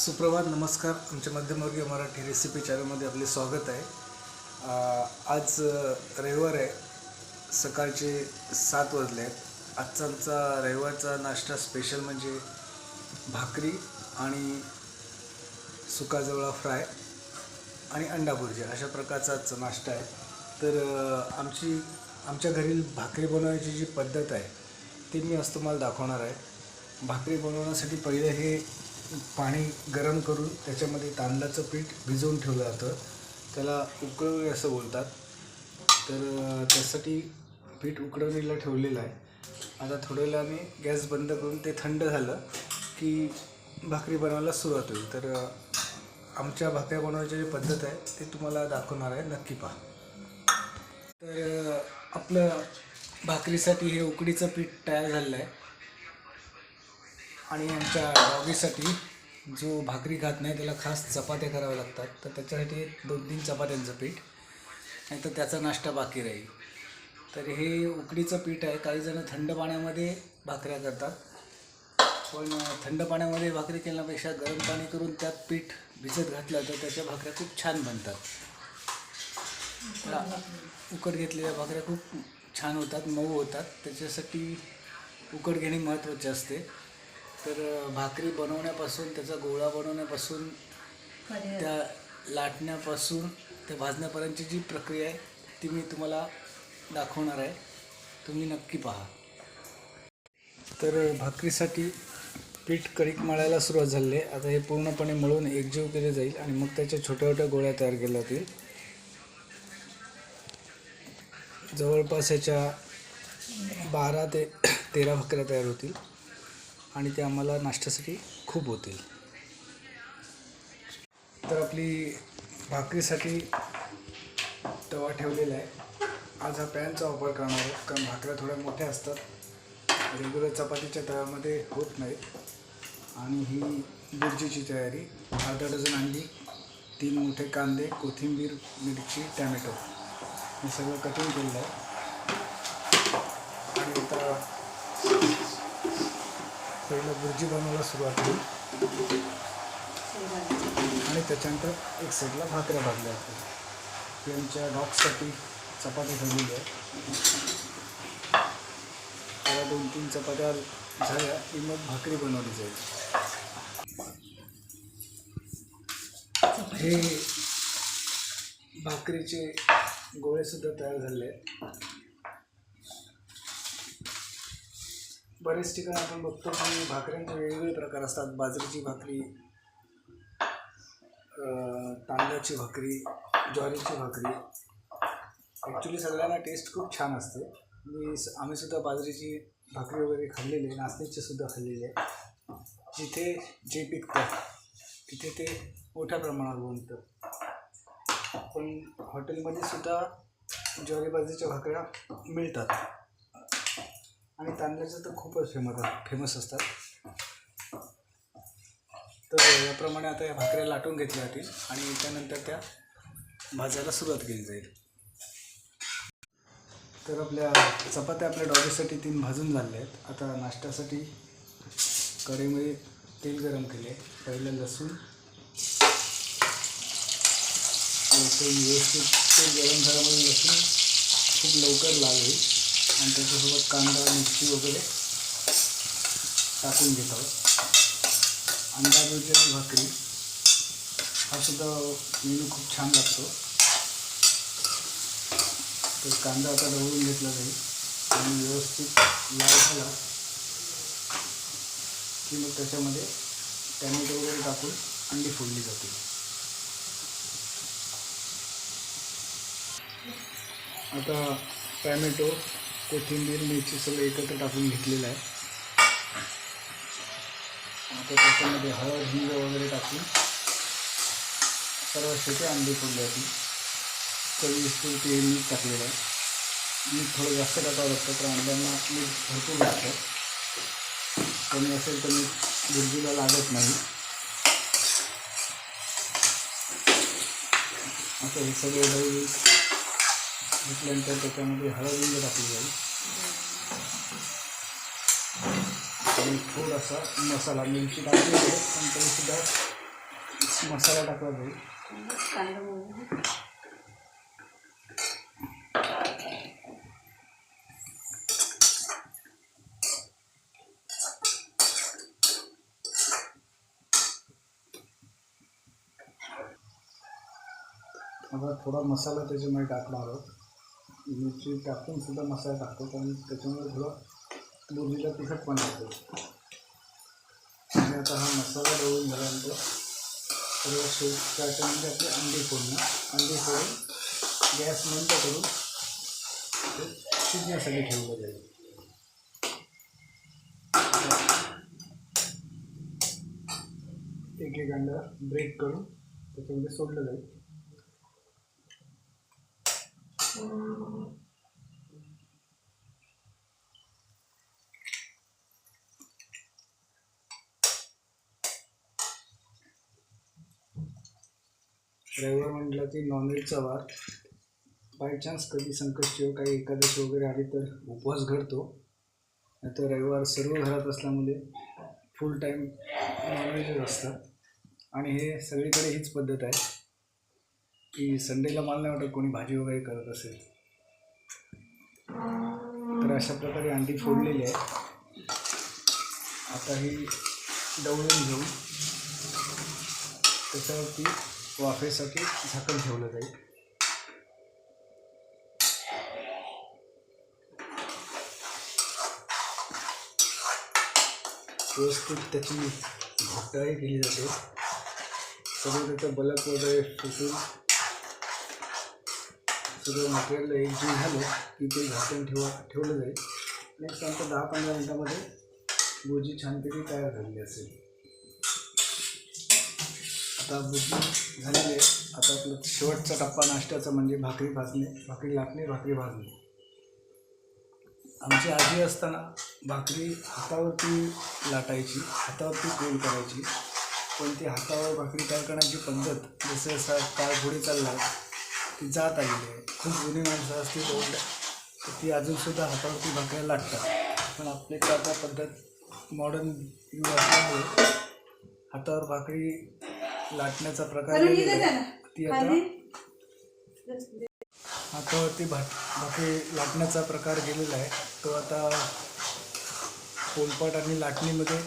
सुप्रभात नमस्कार. आमच्या मध्यमवर्गीय मराठी रेसिपी चॅनलमध्ये आपले स्वागत आहे. आज रविवार आहे. सकाळचे सात वाजले आहेत. आजचा आमचा रविवारचा नाश्ता स्पेशल म्हणजे भाकरी आणि सुकाजवळा फ्राय आणि अंडा भुर्जी. अशा प्रकारचा आजचा नाश्ता आहे. तर आमची आमच्या घरी भाकरी बनवण्याची जी पद्धत आहे ती मी आज तुम्हाला दाखवणार आहे. भाकरी बनवण्यासाठी पहिले हे पाणी गरम करून त्याच्यामध्ये तांदळाचं पीठ भिजवून ठेवलं जातं. त्याला उकळवणे असं बोलतात. तर त्यासाठी पीठ उकळवणीला ठेवलेलं आहे. आता थोड्या वेळाने गॅस बंद करून ते थंड झालं की भाकरी बनवायला सुरुवात होईल. तर आमच्या भाकऱ्या बनवायची जी पद्धत आहे ती तुम्हाला दाखवणार आहे. नक्की पहा. तर आपलं भाकरीसाठी हे उकडीचं पीठ तयार झालेलं आहे. आणि आमच्या डॉगीसाठी जो भाकरी खात नाही त्याला खास चपात्या कराव्या लागतात. तर त्याच्यासाठी दोन तीन चपात्यांचं पीठ नाही तर त्याचा नाश्ता बाकी राहील. तर हे उकडीचं पीठ आहे. काही जण थंड पाण्यामध्ये भाकऱ्या करतात. पण थंड पाण्यामध्ये भाकरी केल्यापेक्षा गरम पाणी करून त्यात पीठ भिजत घातलं तर त्याच्या भाकऱ्या खूप छान बनतात. उकड घेतलेल्या भाकऱ्या खूप छान होतात मऊ होतात. त्याच्यासाठी उकड घेणे महत्त्वाचे असते. तर भाकरी बनवण्यापासून त्याचा गोळा बनवण्यापासून त्या लाटण्यापासून ते भाजण्यापर्यंतची जी प्रक्रिया आहे ती मी तुम्हाला दाखवणार आहे. तुम्ही नक्की पहा. तर भाकरीसाठी पीठ कणिक मळायला सुरुवात झाली आहे. आता हे पूर्णपणे मळून एकजीव केले जाईल आणि मग त्याच्या छोट्या छोट्या गोळ्या तयार केल्या जातील. जवळपास याच्या बारा ते तेरा भाकऱ्या तयार होतील. आणि ते आम्हाला नाश्त्यासाठी खूप होतील. तर आपली भाकरीसाठी तवा ठेवलेला आहे. आज हा पॅनचा वापर करणार आहोत कारण भाकऱ्या थोड्या मोठ्या असतात. रेग्युलर चपातीच्या तव्यामध्ये होत नाहीत. आणि ही बुर्जीची तयारी अर्धा डझन अंडी तीन मोठे कांदे कोथिंबीर मिरची टॅमॅटो. हे सगळं कटिंग केलेलं आहे आणि आता भाजी बनवायला सुरुवात होईल आणि त्याच्यानंतर एक साईडला भाकऱ्या भाजल्या जातात त्यांच्या डॉगसाठी चपाती ठेवलेली आहे. त्याला दोन तीन चपात्या झाल्या की मग भाकरी बनवली जाईल. हे भाकरीचे गोळेसुद्धा तयार झाले आहेत. बरेच ठिकाणी आपण बघतो की भाकऱ्यांचे वेगवेगळे प्रकार असतात. बाजरीची भाकरी तांदळाची भाकरी ज्वारीची भाकरी. ॲक्च्युली सगळ्यांना टेस्ट खूप छान असते. मी आम्हीसुद्धा बाजरीची भाकरी वगैरे खाल्लेली आहे नाचणीची सुद्धा खाल्लेली आहे. जिथे जे पिकतं तिथे ते मोठ्या प्रमाणावर बनतं. पण हॉटेलमध्ये सुद्धा ज्वारी बाजरीच्या भाकऱ्या मिळतात. आणि तांदळाचं तर खूपच फेमस फेमस असतात. तर याप्रमाणे आता या भाकऱ्या लाटून घेतल्या जातील आणि त्यानंतर त्या भाजायला सुरुवात केली जाईल. तर आपल्या चपात्या आपल्या डॉगीसाठी तीन भाजून झाल्या आहेत. आता नाश्त्यासाठी कढईमध्ये तेल गरम केले. पहिलं लसूण लसूण व्यवस्थित तेल गरम झाल्यामुळे लसूण खूप लवकर लाल होईल. आणि त्याच्यासोबत कांदा मिरची वगैरे टाकून घेत आहोत. अंडा भुर्जी आणि भाकरी हा सुद्धा मेनू खूप छान लागतो. तर कांदा आता ढवळून घेतला जाईल आणि व्यवस्थित लाल झाला की मग त्याच्यामध्ये टॅमॅटो वगैरे टाकून अंडी फोडली जातील. आता टॅमॅटो कोथिंबीर मिरची सगळं एकत्र टाकून घेतलेलं आहे. आता त्याच्यामध्ये हळद हिंग वगैरे टाकून सर्व छोटे अंडे फोडले जातील चवीस्तूर ते मीठ टाकलेलं आहे. मीठ थोडं जास्त टाकावं लागतं तर अंड्यांना मीठ भरपूर लागतं. कमी असेल तर मीठ बुर्जीला लागत नाही. आता हे सगळे घेतल्यानंतर त्याच्यामध्ये हळद टाकली जाईल. आणि थोडासा मसाला मिरची टाकली जाईल पण तरीसुद्धा मसाला टाकला जाईल. आता थोडा मसाला त्याच्यामध्ये टाकणार आहोत. मिरची टाकून सुद्धा मसाला टाकतो कारण त्याच्यामुळे थोडं बुर्जीला तिखटपणा येतो. आणि आता हा मसाला डवून झाल्यानंतर सर्व शेवटच्या आयटममध्ये आपले अंडी फोडणं अंडी फोडून गॅस बंद करून ते शिजण्यासाठी ठेवलं जाईल. एक एक अंडा ब्रेक करून त्याच्यामध्ये सोडलं जाईल. रविवार म्हटलं की नॉनव्हेजचा वार. बाय चान्स कधी संकष्टी हो, काही एकादशी वगैरे आली तर उपवास घडतो. नाही तर रविवार सर्व घरात असल्यामुळे फुल टाईम नॉनव्हेजच असतात. आणि हे सगळीकडे हीच पद्धत आहे. की संडेला मला नाही वाटत कोणी भाजी वगैरे करत असेल. तर अशा प्रकारे अंडी फोडलेली आहे आता ही डवळून घेऊन त्याच्यावरती वाफेसाठी झाकण ठेवलं जाईल. व्यवस्थित त्याची घोटाळी केली जाते. सगळं त्याचं बलक वगैरे फुटून सगळं मटेरियल एकजीव झालं की ते झाकून ठेवा ठेवलं जाईल. नेक्स्ट नंतर दहा पंधरा मिनटामध्ये भुजी छानपैकी तयार झालेली असेल. आता भुजी झालेली आहे. आता आपलं शेवटचा टप्पा नाश्त्याचा म्हणजे भाकरी भाजणे भाकरी लाटणे भाकरी भाजणे. आमची आजी असताना भाकरी हातावरती लाटायची हातावरती गोल करायची. पण ती हातावर भाकरी तयार करण्याची पद्धत जसं जसा काळ पुढे चालला ती जात आलेली आहे. खूप जुनी माणसं असतील ओल्ड तर ती अजूनसुद्धा हातावरती भाकऱ्या लाटतात पण आपल्याकडे आता पद्धत मॉडर्न युग असल्यामुळे हातावर भाकरी लाटण्याचा प्रकार. ती आता हातावरती भाक भाकरी लाटण्याचा प्रकार गेलेला आहे. तो आता पोलपाट आणि लाटणीमध्ये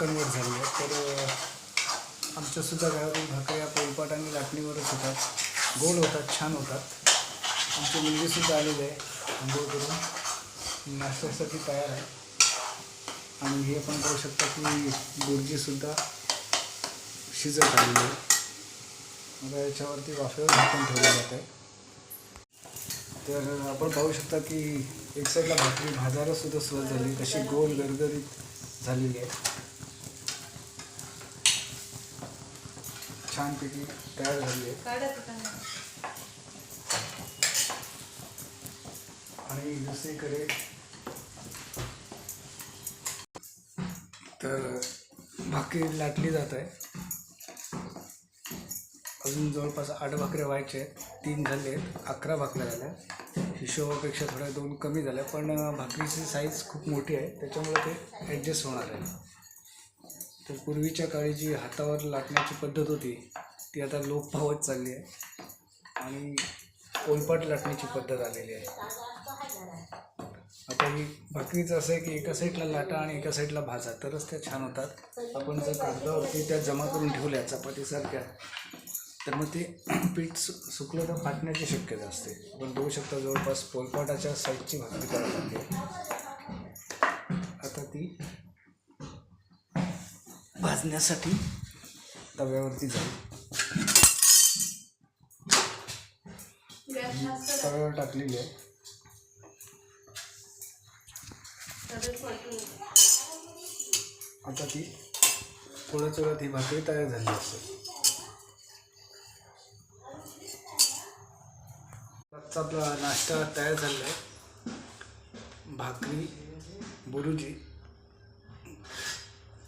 कन्वर्ट झालेला आहे. तर आमच्यासुद्धा घरातील भाकऱ्या पोलपाट आणि लाटणीवरच होतात. गोल होतात छान होतात. आमची मुलगीसुद्धा आलेली आहे आंघोळ करून नाश्त्यासाठी तयार आहे. आणि हे आपण पाहू शकता की गुर्जीसुद्धा शिजत आलेली आहे. आता याच्यावरती वाफेवर झाकून ठेवलं जात आहे. तर आपण पाहू शकता की एक साईडला भाकरी भाजारसुद्धा सुरुवात झाली. कशी गोल गरगरीत झालेली आहे. छानपैकी तयार झाली आहे. आणि दुसरीकडे तर भाकरी लाटली जात आहे. अजून जवळपास आठ भाकऱ्या व्हायच्या आहेत. तीन झाले आहेत. अकरा भाकऱ्या झाल्या. हिशोबापेक्षा थोड्या दोन कमी झाल्या पण भाकरीची साईज खूप मोठी आहे. त्याच्यामुळे ते ॲडजस्ट होणार आहे. तर पूर्वीच्या काळी जी हातावर लाटण्याची पद्धत होती ती आता लोप पावत चालली आहे. आणि ओलपाट लाटण्याची पद्धत आलेली आहे. आता ही भाकरीचं असं आहे की एका साईडला लाटा आणि एका साईडला भाजा तरच त्या छान होतात. आपण जर कागदावरती त्या जमा करून ठेवल्या चपातीसारख्या तर मग ते पीठ सु सुकलं तर फाटण्याची शक्यता असते. आपण बघू शकता जवळपास पोलपाटाच्या साईडची भाकरी करावी लागते आता ती भाजण्यासाठी तव्यावरती जाऊ. तव्यावर टाकलेली आहे. आता ती थोड्या वेळात ही भाकरी तयार झाली असते. आजचा आपला नाश्ता तयार झालेला आहे. भाकरी बुरुजी.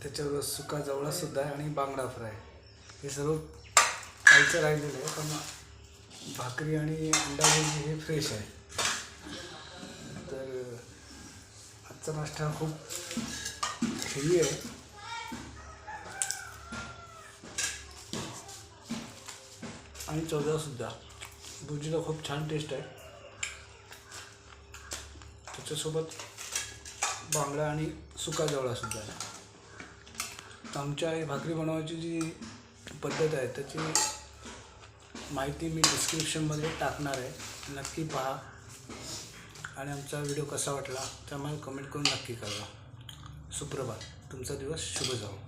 त्याच्यावर सुका जवळा सुद्धा आहे आणि बांगडा फ्राय. हे सर्व खायचं राहिलेलं आहे पण भाकरी आणि अंडा बुर्जी हे फ्रेश आहे. तर आजचा नाश्ता खूप हेवी आहे. आणि चौदासुद्धा भुर्जीला खूप छान टेस्ट आहे. त्याच्यासोबत बांगडा आणि सुका जवळासुद्धा आहे. आमच्या ही भाकरी बनवायची जी पद्धत आहे त्याची माहिती मी डिस्क्रिप्शनमध्ये टाकणार आहे. नक्की पहा. आणि आमचा व्हिडिओ कसा वाटला त्यामुळे कमेंट करून नक्की कळवा. सुप्रभात. तुमचा दिवस शुभ जावो.